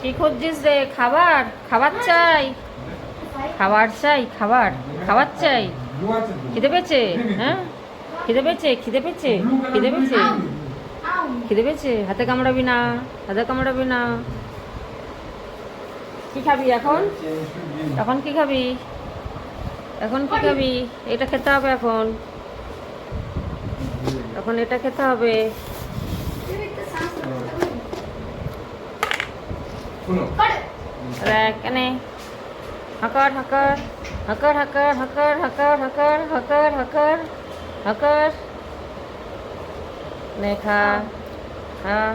কি খুঁজছিস রে? খাবার? খাবার চাই। খাবার চাই, খাবার। খাবার চাই। খিদে পেয়েছে? হ্যাঁ? খিদে পেয়েছে? খিদে পেয়েছে? খিদে পেয়েছে? খিদে পেয়েছে? হাতে কামড়াবি না, হাতে কামড়াবি না। কি খাবি এখন? এখন কি খাবি? এখন কি খাবি? এটা খেতে হবে এখন। এখন এটা খেতে হবে। रैकने हकर हकर हकर हकर हकर हकर हकर हकर हकर हकर देखा। हाँ।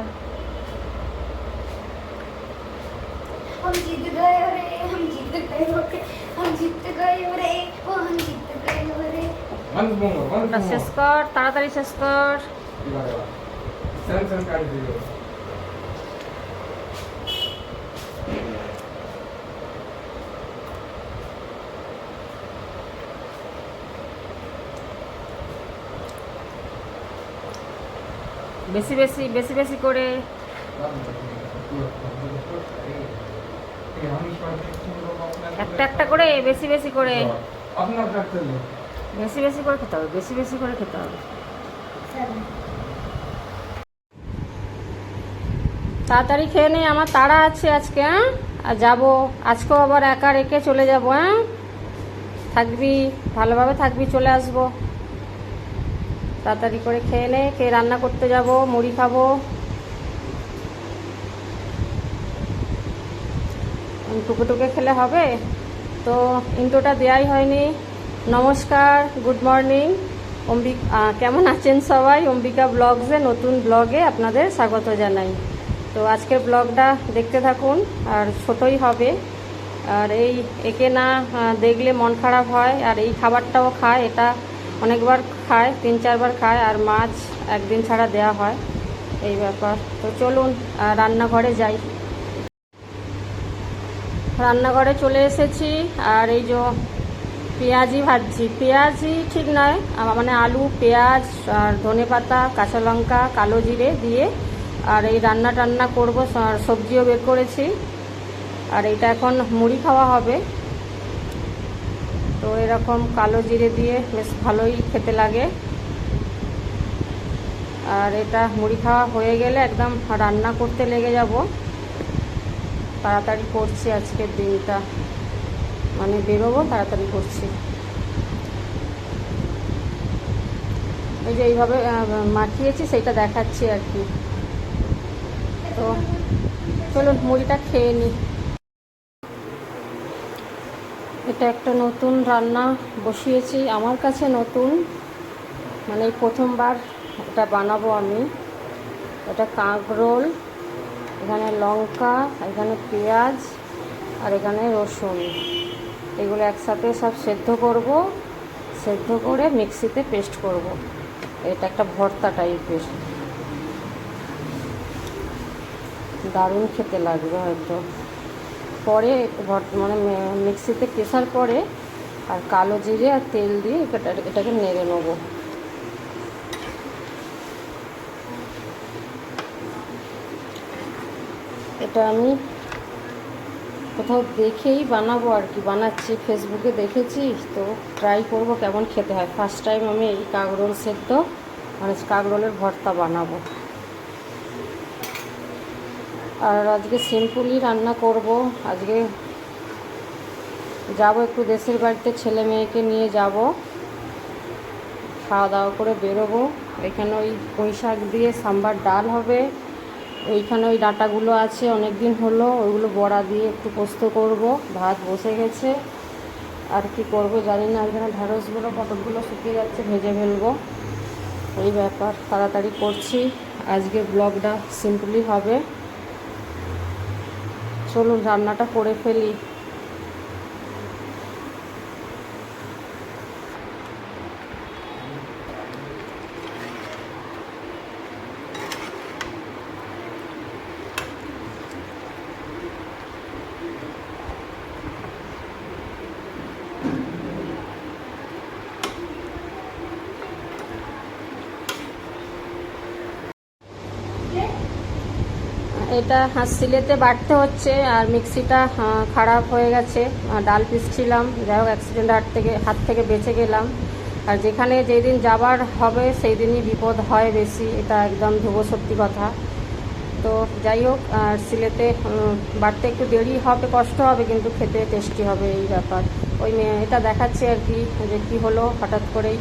हम जीत गए रे हम जीत गए हम जीत गए रे ओ हम जीत गए रे। बस শেষ কর তাড়াতাড়ি শেষ কর সেন সেন কাটি দিও বেশি বেশি বেশি বেশি করে। একটা একটা করে বেশি বেশি করে। বেশি বেশি করে খেতে হবে বেশি বেশি করে খেতে হবে। তাড়াতাড়ি খেয়ে নেই আমার তাড়া আছে আজকে হ্যাঁ? আর যাব। আজকেও আবার একা রেখে চলে যাব হ্যাঁ? থাকবি ভালোভাবে থাকবি চলে আসব। তাড়াতাড়ি করে খেয়ে নে, খেয়ে রান্না করতে যাব, মুড়ি খাব। টুকে টুকে খেলে হবে। তো ইন্টোটা দেয়াই হয়নি। নমস্কার, গুড মর্নিং। অম্বিক কেমন আছেন সবাই? অম্বিকা ব্লগসে, নতুন ব্লগে আপনাদের স্বাগত জানাই। তো আজকের ব্লগটা দেখতে থাকুন, আর ছোটই হবে। আর এই একে না দেখলে মন খারাপ হয়, আর এই খাবারটাও খায়, এটা অনেকবার খায়, তিন চারবার খায় আর মাছ একদিন ছাড়া দেয়া হয়। এই ব্যাপার। তো চলুন রান্নাঘরে যাই। রান্নাঘরে চলে এসেছি আর এই যে পেঁয়াজি ভাজছি। পেঁয়াজি ঠিক নয় মানে আলু, পেঁয়াজ আর ধনে পাতা, কাঁচা লঙ্কা, কালো জিরে দিয়ে আর এই রান্না টান্না করব সবজিও বের করেছি। আর এটা এখন মুড়ি খাওয়া হবে। তো এরকম কালো জিরে দিয়ে বেশ ভালোই খেতে লাগে। আর এটা মুড়ি খাওয়া হয়ে গেলে একদম রান্না করতে লেগে যাব। তাড়াতাড়ি করছি আজকের দিনটা। মানে বেরোবো, তাড়াতাড়ি করছি। এই যে এইভাবে মাখিয়েছি, সেইটা দেখাচ্ছি আর কি। তো চলুন, মুড়িটা খেয়ে নিই এটা একটা নতুন রান্না বসিয়েছি, আমার কাছে নতুন। মানে প্রথমবার এটা বানাবো আমি। এটা কাঁকরোল এখানে লঙ্কা, এখানে পেঁয়াজ, আর এখানে রসুন। এগুলো একসাথে সব সেদ্ধ করব, সেদ্ধ করে মিক্সিতে পেস্ট করব। এটা একটা ভর্তা টাইপের। দারুণ খেতে লাগবে হয়তো। পরে মানে মিক্সিতে পেশার পরে আর কালো জিরে আর তেল দিয়ে এটা এটাকে নেড়ে নেব। এটা আমি কোথাও দেখেই বানাবো আর কি। বানাচ্ছি ফেসবুকে দেখেছি, তো ট্রাই করব কেমন খেতে হয়। ফার্স্ট টাইম আমি এই কাগরোল সেদ্ধ মানে কাগরোলের ভর্তা বানাবো। আর আজকে সিম্পলি রান্না করব। আজকে যাব একটু দেশের বাড়িতে ছেলে মেয়েকে নিয়ে যাব। খাওয়া দাওয়া করে বেরোবো। এখানে ওই পুঁই শাক দিয়ে সাম্বার ডাল হবে। ওইখানে ওই ডাঁটাগুলো আছে অনেক দিন হলো। ওইগুলো বড়া দিয়ে একটু পোস্ত করব। ভাত বসে গেছে। আর কি করব জানি না। এখানে ঢ্যাঁড়সগুলো পটলগুলো শুকিয়ে যাচ্ছে, ভেজে ফেলব। এই ব্যাপার, তাড়াতাড়ি করছি। আজকে ব্লগটা সিম্পলি হবে। চলুন রান্নাটা করে ফেলি। এটা হ্যাঁ, সিলেতে বাটতে হচ্ছে আর মিক্সিটা খারাপ হয়ে গেছে। ডাল পিসছিলাম যাই হোক অ্যাক্সিডেন্ট হাত থেকে হাত থেকে বেঁচে গেলাম। আর যেখানে যেই দিন যাবার হবে সেই দিনই বিপদ হয় বেশি এটা একদম ধ্রুব সত্যি কথা। তো যাই হোক আর সিলেতে বাড়তে একটু দেরি হবে কষ্ট হবে কিন্তু খেতে টেস্টি হবে এই ব্যাপার। ওই এটা দেখাচ্ছে আর কি যে কী হলো হঠাৎ করেই।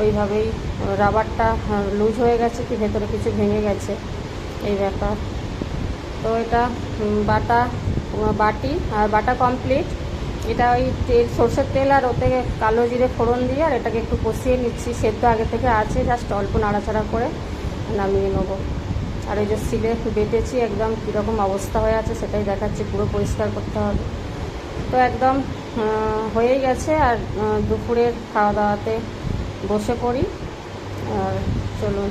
ওইভাবেই রাবারটা লুজ হয়ে গেছে কি ভেতরে কিছু ভেঙে গেছে এই ব্যাপার। তো এটা বাটা বাটি আর বাটা কমপ্লিট এটা ওই তেল, সর্ষের তেল আর ওতে কালো জিরে ফোড়ন দিয়ে আর এটাকে একটু কষিয়ে নিচ্ছি। সেদ্ধ আগে থেকে আছে, জাস্ট অল্প নাড়াচাড়া করে নামিয়ে নেব। আর এই যে সিলে বেটেছি, একদম কীরকম অবস্থা হয়ে আছে সেটাই দেখাচ্ছি, পুরো পরিষ্কার করতে হবে। তো একদম হয়েই গেছে আর দুপুরের খাওয়া দাওয়াতে বসে পড়ি। আর চলুন।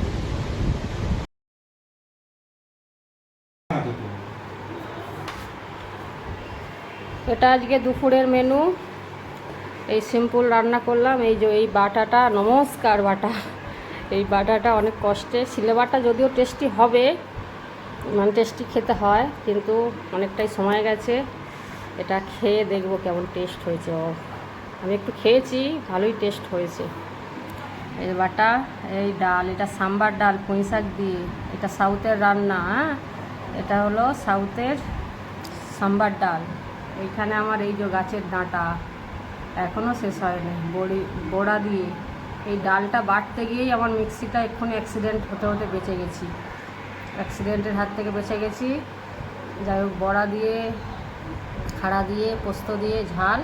এটা আজকে দুপুরের মেনু এই সিম্পল রান্না করলাম। এই যে এই বাটাটা, নমস্কার বাটা। এই বাটাটা অনেক কষ্টে। সিলে বাটা যদিও টেস্টি হবে মানে টেস্টি খেতে হয়, কিন্তু অনেকটাই সময় গেছে। এটা খেয়ে দেখব কেমন টেস্ট হয়েছে। ও, আমি একটু খেয়েছি, ভালোই টেস্ট হয়েছে। এই বাটা, এই ডাল, এটা সাম্বার ডাল, পুঁই শাক দিয়ে। এটা সাউথের রান্না হ্যাঁ? এটা হলো সাউথের সাম্বার ডাল। এইখানে আমার এই যে গাছের ডাঁটা এখনও শেষ হয়নি। বড়ি, বড়া দিয়ে এই ডালটা বাটতে গিয়েই আমার মিক্সিটা এক্ষুনি অ্যাক্সিডেন্ট হতে হতে বেঁচে গেছি। অ্যাক্সিডেন্টের হাত থেকে বেঁচে গেছি। যাই হোক, বড়া দিয়ে, খাড়া দিয়ে, পোস্ত দিয়ে, ঝাল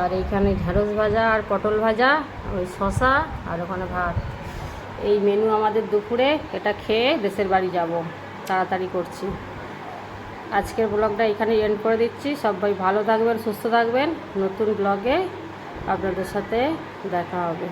আর এইখানে ঢেঁড়স ভাজা আর পটল ভাজা, ওই শশা আর ওখানে ভাত। এই মেনু আমাদের দুপুরে, এটা খেয়ে দেশের বাড়ি যাব। তাড়াতাড়ি করছি। আজকের ব্লগটা এখানে এন্ড করে দিচ্ছি। সবাই ভালো থাকবেন, সুস্থ থাকবেন। নতুন ব্লগে আপনাদের সাথে দেখা হবে।